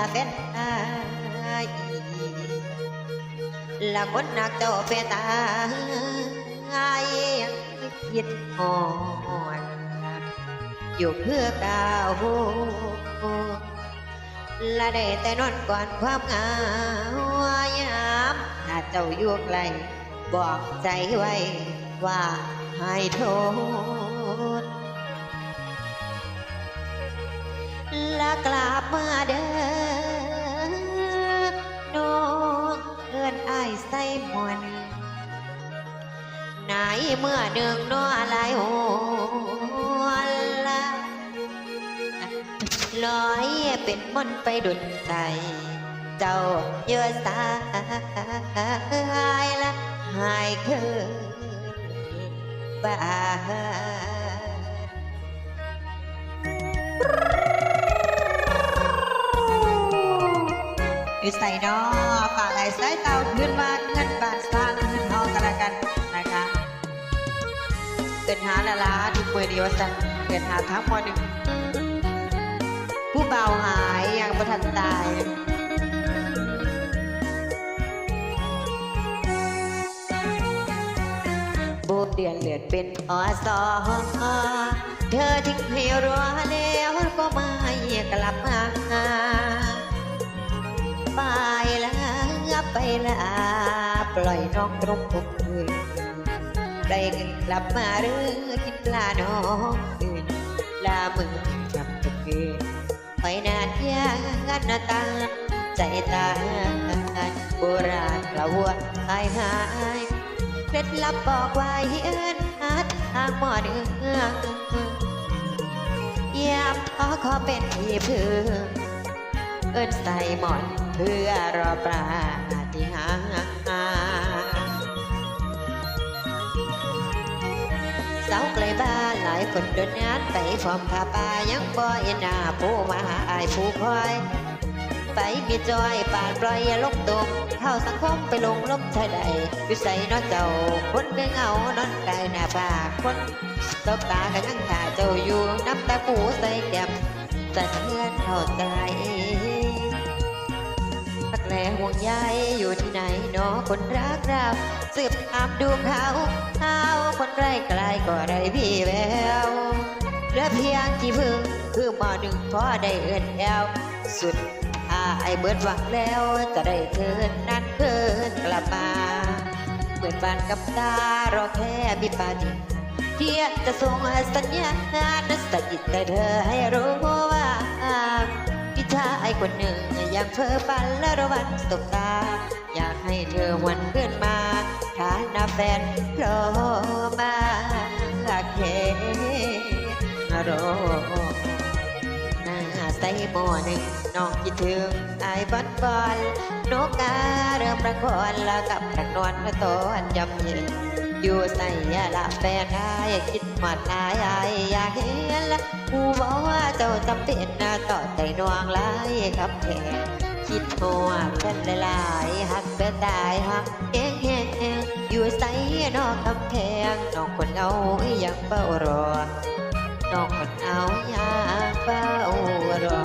ลาเป็นไอละคนนักเจ้าเป็นตายยังคิดหอนอยู่เพื่อกาวละได้แต่นอนก่อนความเหงายามถ้าเจ้าอยู่ไกลบอกใจไว้ว่าให้โทษ ละกลับมาเด้อน้องเอินอายใส่หมวนไหนเมื่อหนึ่งน้อลายหัวละลอยเป็นมนไปดุนใจ เจ้าเยอะสายละหายคืนบ้า อยู่ใส่นอฝากไอ้สายเตาขึ้นมาเงินบานสร้างเงินทองกันละกันนะคะเกินหาละลาทุกเมื่อเดียวสันเกินหาทั้งหมดหนึ่งผู้เบาหายยังประทันตายบูเดือนเลือดเป็นอสอเธอทิ้งให้รอแล้วก็ไม่กลับมา ไปละปล่อยน้องตรงอกคืนได้เงินกลับมาหรือกินปลาน้องอื่นลาเมือจับตะเกียไปนานยานนาตาใจตาโบราณกล่าวว่าหายหายเคล็ดลับบอกไว้เอินหาทางหมอเนื้อยามขอขอเป็นที่พึ่งเอินใส่หมอนเพื่อรอปลา หาเสาไกลบ้านหลายคนเดินงานไปฟอมผ้าป่ายังบ่เอ็นหน้าผู้มาหาอายผู้คอย ไปมีจอยปาดปล่อยอย่าลงตมเข้าสังคมไปลงลบชายใดวิสัยนอนเจ้า คนเงเงานอนกายหน้าผากคนตบตากันยังขาเจ้าอยู่น้ำตาปูใส่แก้มสั่เพื่อนเข้าใจ พักแลห่วงใยอยู่ที่ไหนเนอคนรักเราสืบตามดูเขาเขาคนใกล้ไกลก็ได้พี่แววเหลือเพียงที่พึ่งคือหมอหนึ่งพอได้เอินแอวสุดถ้าไอเบิดหวังแล้วจะได้เทินนั้นเคินกลับมาเหมือนบานกับตารอแค่บิปาจิเทียจะส่งสัญญาณสะกิดแต่เธอให้รู้ว่า พี่ชายคนหนึ่งยังเพ้อฝันและระวันสบตา อยากให้เธอวันเพื่อนมาฐานะแฟนโผล่มาเครอหน้าใส่หม้อหนึ่งน้องคิดถึงไอ้บอลบอลนกกาเริ่มประครแล้วกับรักนวลตอนยำเย็น อยู่ใส่ยาละแฟนได้คิดหมัดอายอายอยากเห็นละกูบอกว่าเจ้าจำเป็นนะต่อใจนวงหลายครับแขกคิดหัวกันหลายหักเป็นตายหักเองเองเองอยู่ใส่นอกกำแพงน้องคนเอายังเฝ้ารอน้องคนเอาอยากเฝ้ารอ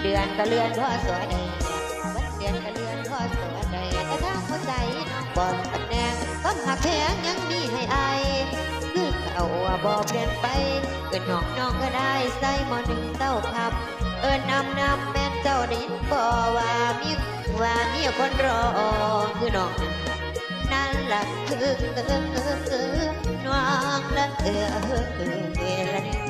เดือนก็เลื่อนพ่อสวย บอกเปลี่ยนไปเกินน้องน้องก็ได้ใส่หมอหนึ่งเต้าพับ เอินนำนำแม่เจ้าได้ยินบ่ว่ามีว่ามีคนรอคือน้องนั่นล่ะคือน้องละเออเออเออ